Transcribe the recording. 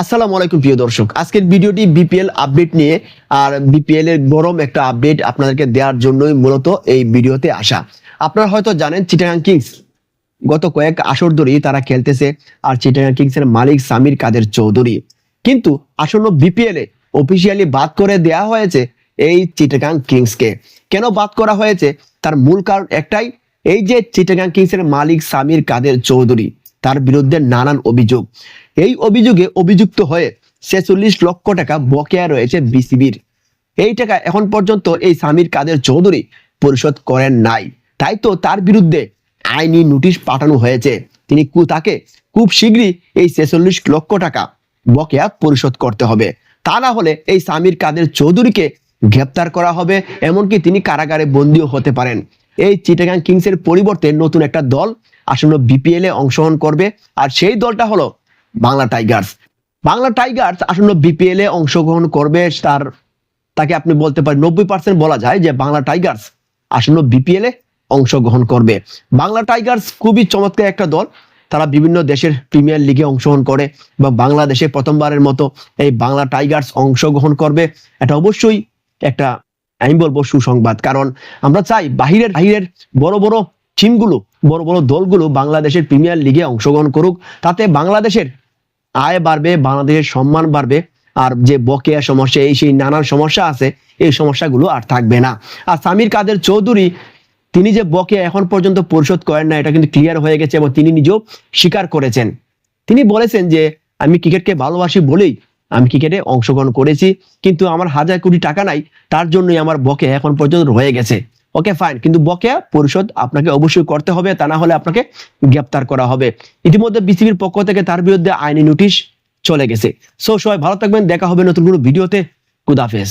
আসসালামু আলাইকুম প্রিয় দর্শক। আজকের ভিডিওটি বিপিএল আপডেট নিয়ে, আর বিপিএল এর গরম একটা আপডেট আপনাদেরকে দেওয়ার জন্যই মূলত এই ভিডিওতে আসা। আপনারা হয়তো জানেন, চিটাগাং কিংস গত কয়েক আসর ধরেই তারা খেলতেছে, আর চিটাগাং কিংস এর মালিক সামির কাদের চৌধুরী। কিন্তু আসন্ন বিপিএল এ অফিসিয়ালি বাদ করে দেয়া হয়েছে এই চিটাগাং কিংসকে। কেন বাদ করা হয়েছে? তার মূল কারণ একটাই, এই যে চিটাগাং কিংস এর মালিক সামির কাদের চৌধুরী। তার বিরুদ্ধে নানান অভিযোগ। এই অভিযোগে অভিযুক্ত হয়ে ছেচল্লিশ লক্ষ টাকা বকেয়া রয়েছে বিসিবির। এই টাকা এখন পর্যন্ত এই সামির কাদের চৌধুরী পরিশোধ করেন নাই। তাই তো তার বিরুদ্ধে আইনি নোটিশ পাঠানো হয়েছে। তিনি কু- তাকে খুব শীঘ্রই এই ছেচল্লিশ লক্ষ টাকা বকেয়া পরিশোধ করতে হবে। তা না হলে এই সামির কাদের চৌধুরীকে গ্রেপ্তার করা হবে, এমনকি তিনি কারাগারে বন্দীও হতে পারেন। এই চিটাগাং কিংসের পরিবর্তে নতুন একটা দল আসন্ন বিপিএল এ অংশগ্রহণ করবে। আর সেই দলটা হলো বাংলা টাইগার্স বাংলা টাইগার্স আসন্ন বিপিএল এ অংশগ্রহণ করবে তার, তাকে আপনি বলতে পারেন নব্বই পার্সেন্ট বলা যায় যে বাংলা টাইগার্স আসন্ন বিপিএল এ অংশগ্রহণ করবে। বাংলা টাইগার্স খুবই চমৎকার একটা দল। তারা বিভিন্ন দেশের প্রিমিয়ার লিগে অংশগ্রহণ করে এবং বাংলাদেশে প্রথমবারের মতো এই বাংলা টাইগার্স অংশগ্রহণ করবে। এটা অবশ্যই একটা, আমি বলব সুসংবাদ। কারণ আমরা চাই বাহিরের বাহিরের বড় বড় টিমগুলো বড় বড় দলগুলো বাংলাদেশের প্রিমিয়ার লিগে অংশগ্রহণ করুক, তাতে বাংলাদেশের আয় বাড়বে, বাংলাদেশের সম্মান বাড়বে, আর যে বকেয়া সমস্যা, এই সেই নানান সমস্যা আছে, এই সমস্যাগুলো আর থাকবে না। আর সামির কাদের চৌধুরী, তিনি যে বকেয়া এখন পর্যন্ত পরিশোধ করেন না, এটা কিন্তু ক্লিয়ার হয়ে গেছে এবং তিনি নিজেও স্বীকার করেছেন। তিনি বলেছেন যে, আমি ক্রিকেটকে ভালোবাসি বলেই আমি ক্রিকেটে অংশগ্রহণ করেছি, কিন্তু আমার হাজার কোটি টাকা নাই, তার জন্যই আমার বকে এখন পর্যন্ত রয়ে গেছে। ওকে ফাইন কিন্তু বকেয়া পরিশোধ আপনাকে অবশ্যই করতে হবে, তা না হলে আপনাকে গ্রেপ্তার করা হবে। ইতিমধ্যে বিসিবির পক্ষ থেকে তার বিরুদ্ধে আইনি নোটিশ চলে গেছে। সো সবাই ভালো থাকবেন, দেখা হবে নতুন কোনো ভিডিওতে। খুদাফেজ